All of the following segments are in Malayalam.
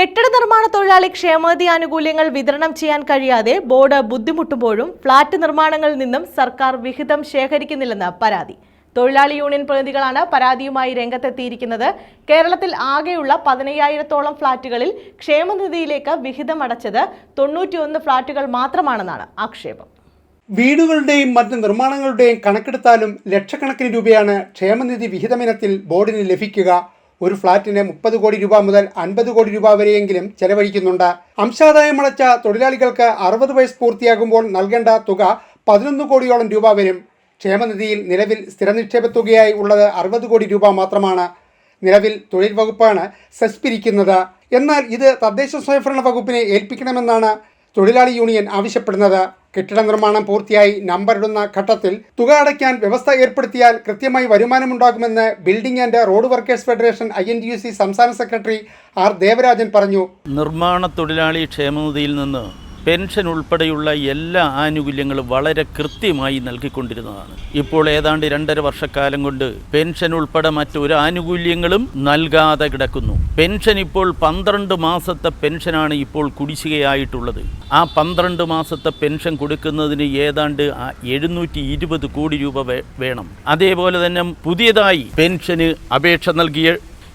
കെട്ടിട നിർമ്മാണ തൊഴിലാളി ക്ഷേമനിധി ആനുകൂല്യങ്ങൾ വിതരണം ചെയ്യാൻ കഴിയാതെ ബോർഡ് ബുദ്ധിമുട്ടുമ്പോഴും ഫ്ളാറ്റ് നിർമ്മാണങ്ങളിൽ നിന്നും സർക്കാർ വിഹിതം ശേഖരിക്കുന്നില്ലെന്ന് പരാതി. തൊഴിലാളി യൂണിയൻ പ്രതിനിധികളാണ് പരാതിയുമായി രംഗത്തെത്തിയിരിക്കുന്നത്. കേരളത്തിൽ ആകെയുള്ള പതിനയ്യായിരത്തോളം ഫ്ളാറ്റുകളിൽ ക്ഷേമനിധിയിലേക്ക് വിഹിതം അടച്ചത് തൊണ്ണൂറ്റിയൊന്ന് ഫ്ളാറ്റുകൾ മാത്രമാണെന്നാണ് ആക്ഷേപം. വീടുകളുടെയും മറ്റ് നിർമ്മാണങ്ങളുടെയും കണക്കെടുത്താലും ലക്ഷക്കണക്കിന് രൂപയാണ് ക്ഷേമനിധി വിഹിതമിനത്തിൽ ബോർഡിന് ലഭിക്കുക ഒരു ഫ്ളാറ്റിന് മുപ്പത് കോടി രൂപ മുതൽ അൻപത് കോടി രൂപ വരെയെങ്കിലും ചെലവഴിക്കുന്നുണ്ട്. അംശാദായം അടച്ച തൊഴിലാളികൾക്ക് അറുപത് വയസ്സ് പൂർത്തിയാകുമ്പോൾ നൽകേണ്ട തുക പതിനൊന്ന് കോടിയോളം രൂപ വരും. ക്ഷേമനിധിയിൽ നിലവിൽ സ്ഥിരനിക്ഷേപ തുകയായി ഉള്ളത് അറുപത് കോടി രൂപ മാത്രമാണ്. നിലവിൽ തൊഴിൽ വകുപ്പാണ് സെസ് പിരിക്കുന്നത്. എന്നാൽ ഇത് തദ്ദേശ സ്വയംഭരണ വകുപ്പിനെ ഏൽപ്പിക്കണമെന്നാണ് തൊഴിലാളി യൂണിയൻ ആവശ്യപ്പെടുന്നത് കെട്ടിട നിർമ്മാണം പൂർത്തിയായി നമ്പറിടുന്ന ഘട്ടത്തിൽ തുക അടയ്ക്കാൻ വ്യവസ്ഥ ഏർപ്പെടുത്തിയാൽ കൃത്യമായി വരുമാനമുണ്ടാകുമെന്ന് building and road workers federation I N സംസ്ഥാന സെക്രട്ടറി ആർ ദേവരാജൻ പറഞ്ഞു. നിർമ്മാണ തൊഴിലാളി ക്ഷേമനിധിയിൽ നിന്ന് പെൻഷൻ ഉൾപ്പെടെയുള്ള എല്ലാ ആനുകൂല്യങ്ങളും വളരെ കൃത്യമായി നൽകിക്കൊണ്ടിരുന്നതാണ്. ഇപ്പോൾ ഏതാണ്ട് രണ്ടര വർഷക്കാലം കൊണ്ട് പെൻഷൻ ഉൾപ്പെടെ മറ്റൊരു ആനുകൂല്യങ്ങളും നൽകാതെ കിടക്കുന്നു. പെൻഷൻ ഇപ്പോൾ പന്ത്രണ്ട് മാസത്തെ പെൻഷനാണ് ഇപ്പോൾ കുടിശ്ശികയായിട്ടുള്ളത്. ആ പന്ത്രണ്ട് മാസത്തെ പെൻഷൻ കൊടുക്കുന്നതിന് ഏതാണ്ട് എഴുന്നൂറ്റി ഇരുപത് കോടി രൂപ വേണം. അതേപോലെ തന്നെ പുതിയതായി പെൻഷന് അപേക്ഷ നൽകിയ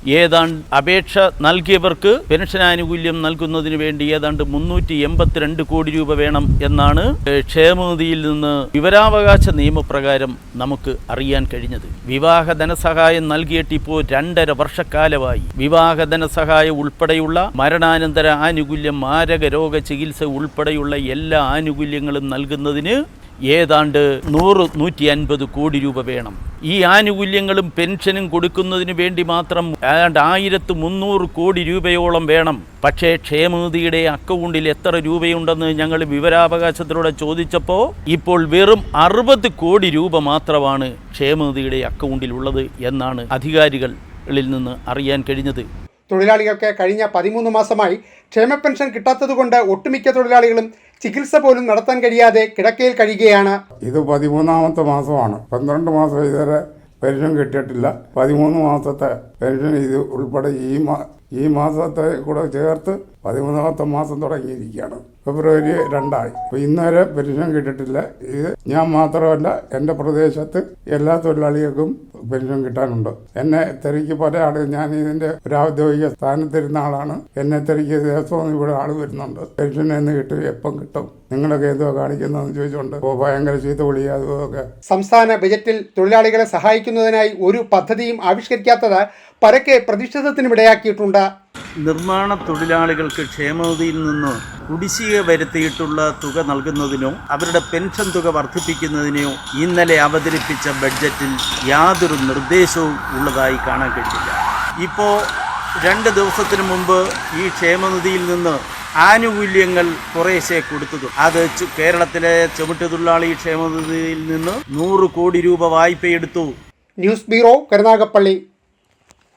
ഏതാണ്ട് അപേക്ഷ നൽകിയവർക്ക് പെൻഷൻ ആനുകൂല്യം നൽകുന്നതിന് വേണ്ടി ഏതാണ്ട് മുന്നൂറ്റി എൺപത്തിരണ്ട് കോടി രൂപ വേണം എന്നാണ് ക്ഷേമനിധിയിൽ നിന്ന് വിവരാവകാശ നിയമപ്രകാരം നമുക്ക് അറിയാൻ കഴിഞ്ഞത്. വിവാഹ ധനസഹായം നൽകിയിട്ട് ഇപ്പോൾ രണ്ടര വർഷക്കാലമായി. വിവാഹ ധനസഹായം ഉൾപ്പെടെയുള്ള മരണാനന്തര ആനുകൂല്യം മാരക രോഗ ചികിത്സ ഉൾപ്പെടെയുള്ള എല്ലാ ആനുകൂല്യങ്ങളും നൽകുന്നതിന് ഏതാണ്ട് നൂറ് നൂറ്റി അൻപത് കോടി രൂപ വേണം. ഈ ആനുകൂല്യങ്ങളും പെൻഷനും കൊടുക്കുന്നതിന് വേണ്ടി മാത്രം ഏതാണ്ട് ആയിരത്തി മുന്നൂറ് കോടി രൂപയോളം വേണം. പക്ഷേ ക്ഷേമനിധിയുടെ അക്കൗണ്ടിൽ എത്ര രൂപയുണ്ടെന്ന് ഞങ്ങൾ വിവരാവകാശത്തിലൂടെ ചോദിച്ചപ്പോൾ ഇപ്പോൾ വെറും അറുപത് കോടി രൂപ മാത്രമാണ് ക്ഷേമനിധിയുടെ അക്കൗണ്ടിലുള്ളത് എന്നാണ് അധികാരികളിൽ നിന്ന് അറിയാൻ കഴിഞ്ഞത്. തൊഴിലാളികൾക്ക് കഴിഞ്ഞ പതിമൂന്ന് മാസമായി ക്ഷേമ പെൻഷൻ കിട്ടാത്തതുകൊണ്ട് ഒട്ടുമിക്ക തൊഴിലാളികളും ചികിത്സ പോലും നടത്താൻ കഴിയാതെ കിടക്കയിൽ കഴിയുകയാണ്. ഇത് പതിമൂന്നാമത്തെ മാസമാണ്. പന്ത്രണ്ട് മാസം ഇതുവരെ പെൻഷൻ കിട്ടിയിട്ടില്ല. പതിമൂന്ന് മാസത്തെ പെൻഷൻ ഇത് ഉൾപ്പെടെ ഈ മാ ഈ മാസത്തെ കൂടെ ചേർത്ത് പതിമൂന്നാമത്തെ മാസം തുടങ്ങിയിരിക്കുകയാണ്. ഫെബ്രുവരി രണ്ടായി. അപ്പോൾ ഇന്നുവരെ പെൻഷൻ കിട്ടിയിട്ടില്ല. ഇത് ഞാൻ മാത്രമല്ല എന്റെ പ്രദേശത്ത് എല്ലാ തൊഴിലാളികൾക്കും പെൻഷൻ കിട്ടാനുണ്ട്. എന്നെ തെറിക്ക് പല ആൾ ഞാൻ ഇതിന്റെ ഒരു ഔദ്യോഗിക സ്ഥാനത്തിരുന്ന ആളാണ്. എന്നെ തെറിക്ക് ദിവസവും ഇവിടെ ആൾ വരുന്നുണ്ട്. പെൻഷൻ എന്ന് കിട്ടും എപ്പം കിട്ടും നിങ്ങളൊക്കെ എന്തോ കാണിക്കുന്നതെന്ന് ചോദിച്ചുകൊണ്ട് ഭയങ്കര ചീത്ത വിളി സംസ്ഥാന ബജറ്റിൽ തൊഴിലാളികളെ സഹായിക്കുന്നതിനായി ഒരു പദ്ധതിയും ആവിഷ്കരിക്കാത്തത് പരക്കെ പ്രതിഷേധത്തിനുമിടയാക്കിയിട്ടുണ്ട് നിർമ്മാണ തൊഴിലാളികൾക്ക് ക്ഷേമനിധിയിൽ നിന്ന് കുടിശ്ശിക വരുത്തിയിട്ടുള്ള തുക നൽകുന്നതിനോ അവരുടെ പെൻഷൻ തുക വർദ്ധിപ്പിക്കുന്നതിനോ ഇന്നലെ അവതരിപ്പിച്ച ബഡ്ജറ്റിൽ യാതൊരു നിർദ്ദേശവും ഉള്ളതായി കാണാൻ കഴിഞ്ഞില്ല. ഇപ്പോൾ രണ്ട് ദിവസത്തിന് മുമ്പ് ഈ ക്ഷേമനിധിയിൽ നിന്ന് ആനുകൂല്യങ്ങൾ കുറേശ്ശെ കൊടുത്തതും. അത് കേരളത്തിലെ ചുമട്ടുതൊഴിലാളി ക്ഷേമനിധിയിൽ നിന്ന് നൂറ് കോടി രൂപ വായ്പയെടുത്തു. News bureau Karunagappally.